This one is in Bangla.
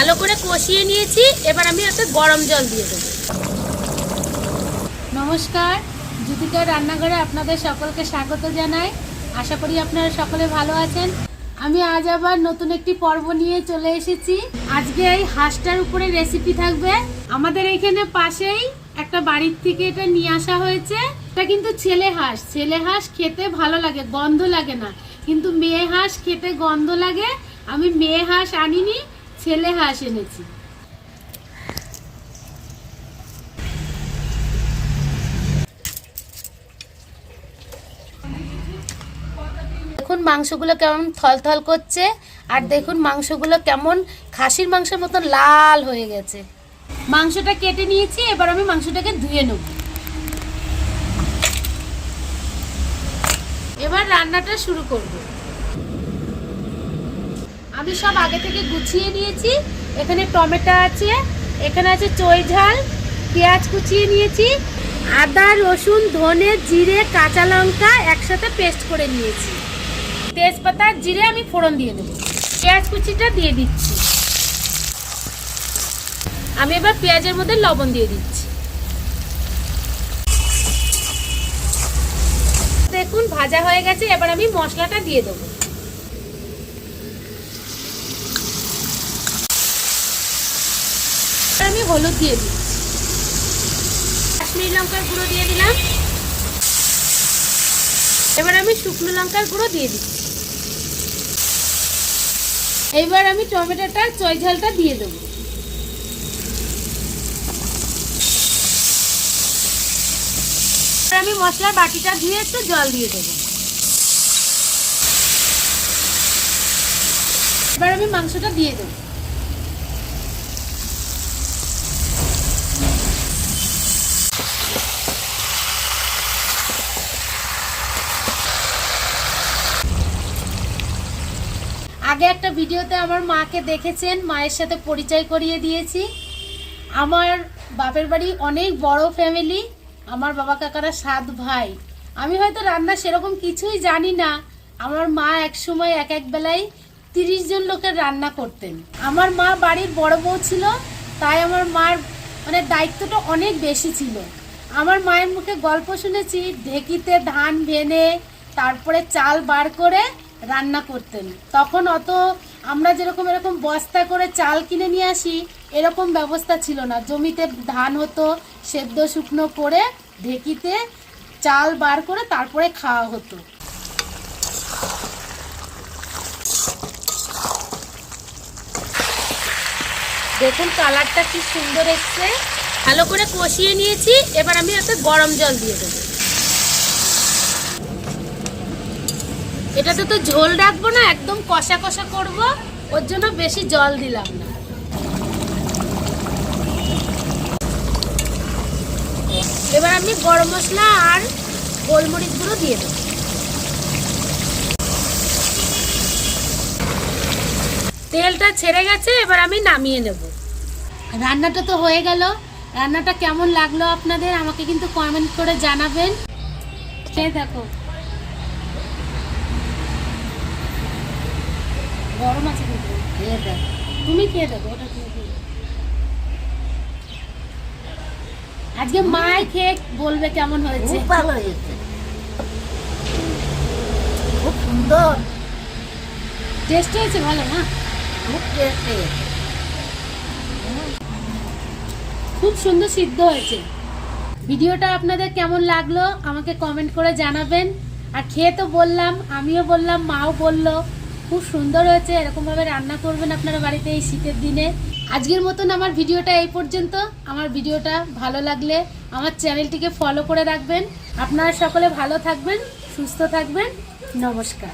ভালো করে কষিয়ে নিয়েছি, এবার আমি ওতে গরম জল দিয়ে দেবো। নমস্কার জ্যোতিকার রান্নাঘরে আপনাদের সকলকে স্বাগত জানাই। আশা করি আপনারা সকলে ভালো আছেন। আমি আজ আবার নতুন একটি পর্ব নিয়ে চলে এসেছি। আজকে এই হাঁসটার উপরে রেসিপি থাকবে। আমাদের এখানে পাশেই একটা বাড়ির থেকে এটা নিয়ে আসা হয়েছে। এটা কিন্তু ছেলে হাঁস। ছেলে হাঁস খেতে ভালো লাগে, গন্ধ লাগে না। কিন্তু মেয়ে হাঁস খেতে গন্ধ লাগে। আমি মেয়ে হাঁস আনিনি ছেলে হাঁস এনেছি। দেখুন মাংসগুলো কেমন থলথল করছে আর দেখুন মাংসগুলো কেমন খাসির মাংসের মতন লাল হয়ে গেছে। মাংসটা কেটে নিয়েছি এবার আমি মাংসটাকে ধুয়ে নেব। এবার রান্নাটা শুরু করব। আমি সব আগে থেকে গুছিয়ে নিয়েছি। এখানে টমেটো আছে, এখানে আছে চই ঝাল, পেঁয়াজ কুচিয়ে নিয়েছি, আদা, রসুন, ধনে, জিরে, কাঁচা লঙ্কা একসাথে পেস্ট করে নিয়েছি। তেজপাতা, জিরে আমি ফোড়ন দিয়ে দেবো। পেঁয়াজ কুচিটা দিয়ে দিচ্ছি। আমি এবার পেঁয়াজের মধ্যে লবণ দিয়ে দিচ্ছি। দেখুন, ভাজা হয়ে গেছে, এবার আমি মশলাটা দিয়ে দেবো। আমি হলুদ দিয়ে দিচ্ছি। কাশ্মীরি লঙ্কার গুঁড়ো দিয়ে দিলাম। এবার আমি শুকনো লঙ্কার গুঁড়ো দিয়ে দিচ্ছি। এইবার আমি টমেটোটা চই ঝালটা দিয়ে দেবো। আমি মশলার বাটিটা ধুয়ে একটু জল দিয়ে দেবো। এবার আমি মাংসটা দিয়ে দেবো। আগে একটা ভিডিওতে আমার মাকে দেখেছেন, মায়ের সাথে পরিচয় করিয়ে দিয়েছি। আমার বাপের বাড়ি অনেক বড় ফ্যামিলি আমার বাবা কাকারা সাত ভাই। আমি হয়তো রান্না সেরকম কিছুই জানি না। আমার মা এক সময় এক এক বেলায় তিরিশ জন লোকের রান্না করতেন। আমার মা বাড়ির বড় বউ ছিল, তাই আমার মার মানে দায়িত্বটা অনেক বেশি ছিল। আমার মায়ের মুখে গল্প শুনেছি, ঢেকিতে ধান ভেনে, তারপরে চাল বার করে রান্না করতেন। তখন অত আমরা যেরকম এরকম বস্তা করে চাল কিনে নিয়ে আসি, এরকম ব্যবস্থা ছিল না। জমিতে ধান হতো, সেদ্ধ শুকনো করে ঢেকিতে চাল বার করে তারপরে খাওয়া হতো। দেখুন কালারটা কি সুন্দর এসছে। ভালো করে কষিয়ে নিয়েছি, এবার আমি ওতে গরম জল দিয়ে দেবো। এটাতে তো ঝোল রাখব না, একদম কষা কষা করব, ওর জন্য বেশি জল দিলাম না। এবার আমি গরম মশলা আর গোলমরিচ গুঁড়ো দিয়ে দেবো। তেলটা ছেড়ে গেছে, এবার আমি নামিয়ে নেব। রান্নাটা তো হয়ে গেল। রান্নাটা কেমন লাগল আপনাদের আমাকে কিন্তু কমেন্ট করে জানাবেন। খেয়ে দেখো। গরম আছে কিন্তু। খেয়ে দেখো। তুমি খেয়ে দেখো ওটা তুমি আজকে মাই খেয়ে বলবে কেমন হয়েছে। খুব ভালো হয়েছে। খুব সুন্দর। টেস্ট হয়েছে ভালো না? খুব টেস্ট হয়েছে। খুব সুন্দর সিদ্ধ হয়েছে। ভিডিওটা আপনাদের কেমন লাগল আমাকে কমেন্ট করে জানাবেন। আর খেয়ে তো বললাম আমিও বললাম মাও বলল। খুব সুন্দর হয়েছে, এরকমভাবে রান্না করবেন আপনারা বাড়িতে এই শীতের দিনে। আজকের মতন আমার ভিডিওটা এই পর্যন্ত। আমার ভিডিওটা ভালো লাগলে আমার চ্যানেলটিকে ফলো করে রাখবেন। আপনারা সকলে ভালো থাকবেন, সুস্থ থাকবেন। নমস্কার।